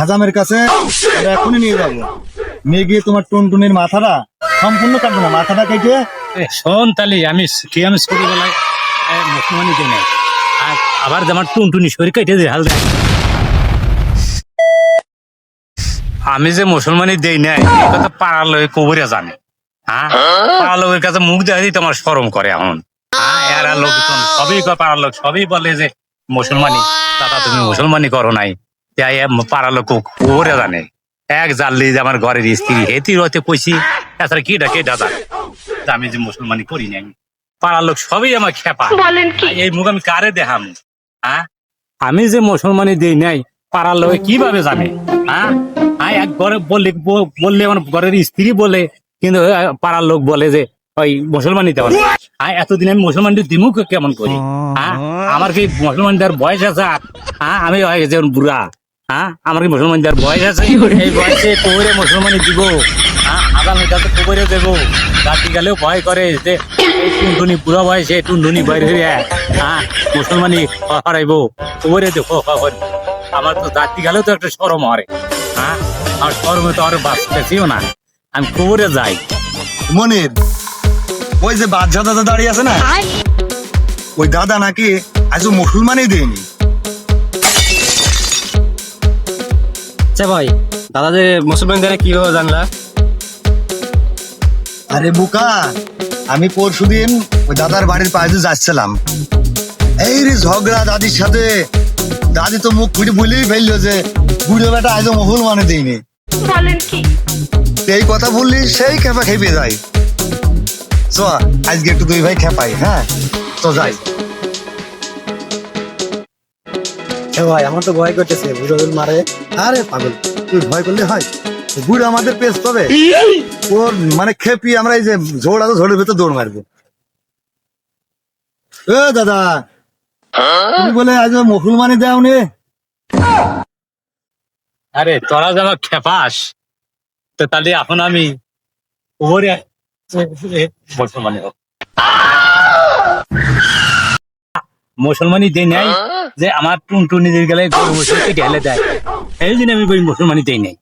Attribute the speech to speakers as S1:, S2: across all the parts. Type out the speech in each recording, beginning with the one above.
S1: হাজামের কাছে আমরা এখনই নিয়ে যাব। নিয়ে গিয়ে তোমার টুনটুনির মাথাটা সম্পূর্ণ কাটবো না, মাথাটা কেটে
S2: শোন তাহলে আমি আমি দিই নাই? আর আবার যেমন টুনটুনি শরীর কেটে দিয়ে হাল দেয় আমি যে মুসলমানি দেই নাই কথা পাড়ার লোক কবরে জানে। হ্যাঁ? পাড়ার লোকের কাছে মুখ দেখাই দিতে আমার সরম করে এখন। হ্যাঁ সবই পাড়ার লোক সবই বলে যে মুসলমানি, দাদা তুমি মুসলমানি করো নাই। পাড়ার লোক কবরে জানে। এক জানলি যে আমার ঘরের স্ত্রী হেতি রতে কইছি তাছাড়া কি ডাকে দাদা আমি যে মুসলমানি করি নাই। পাড়ার লোক সবই আমার খেপা। এই মুখ আমি কারে দেখাম? হ্যাঁ? আমি যে মুসলমানি দেই নাই পাড়ার লোক কীভাবে জানে? হ্যাঁ? হ্যাঁ এক ঘরে বললে বললে আমার ঘরের স্ত্রী বলে কিন্তু পাড়ার লোক বলে যে ওই মুসলমানি দেওয়া হ্যাঁ এতদিন আমি মুসলমান দিমুখ কেমন করি? হ্যাঁ? আমার কি মুসলমান দেওয়ার বয়স আছে? হ্যাঁ আমি হয়ে বুড়া। হ্যাঁ? আমার কি মুসলমান দেওয়ার বয়স আছে? এই বয়সে কবরে মুসলমানি দিব। হ্যাঁ? আগামী কবরে দেবো। রাত্রি গেলেও ভয় করে যে এই টুনটুনি বুড়া বয়সে টুনটুনি বাইরে হয়ে হ্যাঁ? মুসলমানি হারাইবো। কবরে দেখো আমার তো রাত্রি গেলেও তো একটা সরম হরে হ্যাঁ? আর সরমে তো আর বাঁচতেছিও না। আমি কবরে যাই।
S1: মনির ওই যে বাদশা দাদা দাঁড়িয়ে আছে না? ওই দাদা নাকি আজ মুসলমানই দেয়নি।
S3: আচ্ছা ভাই দাদা যে মুসলমান জানে কীভাবে জানলা?
S1: আরে বুকা আমি পরশুদিন ওই দাদার বাড়ির পাশে যাচ্ছিলাম। এই রে ঝগড়া দাদির সাথে। দাদি তো মুখ খুঁটি বলেই ফেলল যে বুড়ো বেটা আজও মুসলমানে দেয়নি।
S4: বলেন কি?
S1: এই কথা বললি সেই খেপা খেপে যায়। চ আজকে একটু দুই ভাই খেপাই হ্যাঁ? তো যাই।
S5: এ ভাই আমার তো ভয় করতেছে বুড়ো মারে। আরে পাগল
S1: তুই ভয় করলে হয়? বুড়ো আমাদের পেস পাবে। ওর মানে খেপি আমরা এই যে ঝোড় আছে ঝোড়ের ভেতর দৌড় মারবো। এ দাদা তুমি বলে আজ মুসলমানি দেও নে
S2: আরে তোরা যে আমার খেপাস। তো তাহলে এখন আমি কবরে মুসলমানি হোক মুসলমানি দেই নাই যে আমার টুনটুনি দিয়ে গেলে গরু বসে কেটে হেলে দেয়। এই জন্য আমি বই মুসলমানি দেই নাই।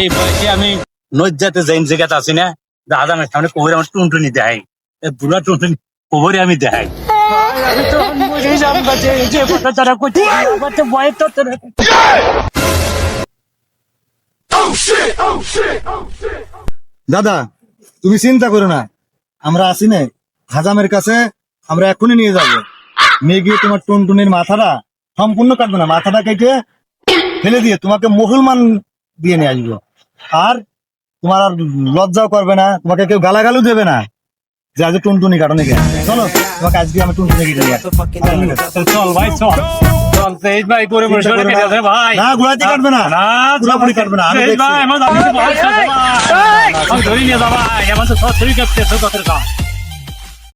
S2: এই বয়সে আমি নজ্জাতে যাইন জায়গাতে আছি না দাদা আমার সামনে কবরে আমার টুনটুনি দেয় বুড়া টুনটুনি কবরে আমি দেখাই। আমি তো বুঝেই যাব যে এই যে কথা তারা করছে আমার তো ভয় তো তোর
S1: দাদা তুমি চিন্তা করো না আমরা আসি না। হাজামের কাছে আমরা এখনই নিয়ে যাব। নিয়ে গিয়ে তোমার টুনটুনির মাথাটা সম্পূর্ণ কাটবে না। মাথাটা কেটে ফেলে দিয়ে তোমাকে মুসলমান দিয়ে নিয়ে আসব। আর তোমার আর লজ্জাও করবে না তোমাকে কেউ গালাগালও দেবে না যে আজ টুনটুনি কাটো নাকি চলো তোমাকে আজকে আমি টুনটুনি কেটে নিয়ে
S2: চল ভাই চল। চল ভাই করে ভাই।
S1: না কাটবে না।
S2: না
S1: পুরোপুরি কাটবে না। আমি
S2: ভাই আমার আমি ধরে নিয়ে যাবা আমার তো সব শরীর কাঁপছে সব কথার কাম।